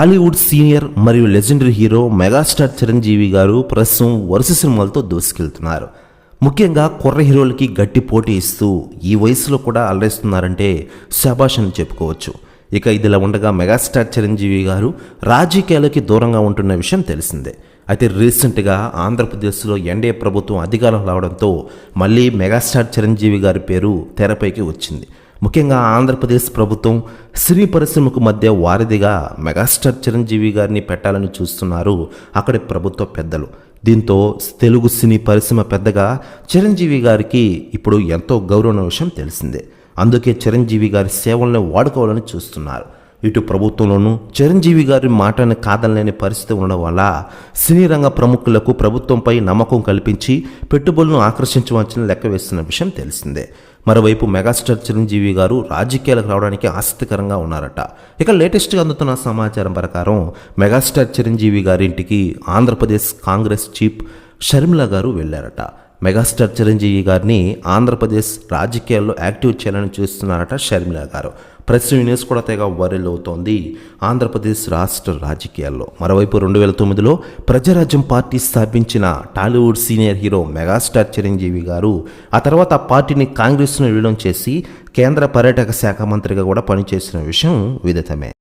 Tollywood senior మరియు legendary hero megastar Chiranjeevi garu ప్రస్తుతం వరుస సినిమాలతో దూసుకెళ్తున్నారు. ముఖ్యంగా కుర్ర హీరోలకి గట్టి పోటీ ఇస్తూ ఈ వయసులో కూడా అలరిస్తున్నారంటే శబాష్ అని చెప్పుకోవచ్చు. ఇక ఇదిలా ఉండగా మెగాస్టార్ చిరంజీవి గారు రాజకీయాలకి దూరంగా ఉంటున్న విషయం తెలిసిందే. అయితే రీసెంట్గా ఆంధ్రప్రదేశ్లో ఎన్డీఏ ప్రభుత్వం అధికారం రావడంతో మళ్ళీ మెగాస్టార్ చిరంజీవి గారి పేరు తెరపైకి వచ్చింది. ముఖ్యంగా ఆంధ్రప్రదేశ్ ప్రభుత్వం సినీ పరిశ్రమకు మధ్య వారధిగా మెగాస్టార్ చిరంజీవి గారిని పెట్టాలని చూస్తున్నారు అక్కడి ప్రభుత్వ పెద్దలు. దీంతో తెలుగు సినీ పరిశ్రమ పెద్దగా చిరంజీవి గారికి ఇప్పుడు ఎంతో గౌరవ విషయం తెలిసిందే. అందుకే చిరంజీవి గారి సేవలను వాడుకోవాలని చూస్తున్నారు. ఇటు ప్రభుత్వంలోనూ చిరంజీవి గారి మాటను కాదనలేని పరిస్థితి ఉండడం వల్ల సినీ రంగ ప్రముఖులకు ప్రభుత్వంపై నమ్మకం కల్పించి పెట్టుబడులను ఆకర్షించవచ్చని లెక్క వేస్తున్న విషయం తెలిసిందే. మరోవైపు మెగాస్టార్ చిరంజీవి గారు రాజకీయాలకు రావడానికి ఆసక్తికరంగా ఉన్నారట. ఇక లేటెస్ట్గా అందుతున్న సమాచారం ప్రకారం మెగాస్టార్ చిరంజీవి గారింటికి ఆంధ్రప్రదేశ్ కాంగ్రెస్ చీఫ్ షర్మిల గారు వెళ్ళారట. మెగాస్టార్ చిరంజీవి గారిని ఆంధ్రప్రదేశ్ రాజకీయాల్లో యాక్టివ్ చేయాలని చూస్తున్నారట షర్మిల గారు. ప్రస్తుతం న్యూస్ కూడా తెగ వైరల్ అవుతోంది. ఆంధ్రప్రదేశ్ రాష్ట్ర రాజకీయాల్లో. మరోవైపు రెండు వేల తొమ్మిదిలో ప్రజారాజ్యం పార్టీ స్థాపించిన Tollywood senior hero megastar Chiranjeevi garu ఆ తర్వాత పార్టీని కాంగ్రెస్ను విలీనం చేసి కేంద్ర పర్యాటక శాఖ మంత్రిగా కూడా పనిచేసిన విషయం విదితమే.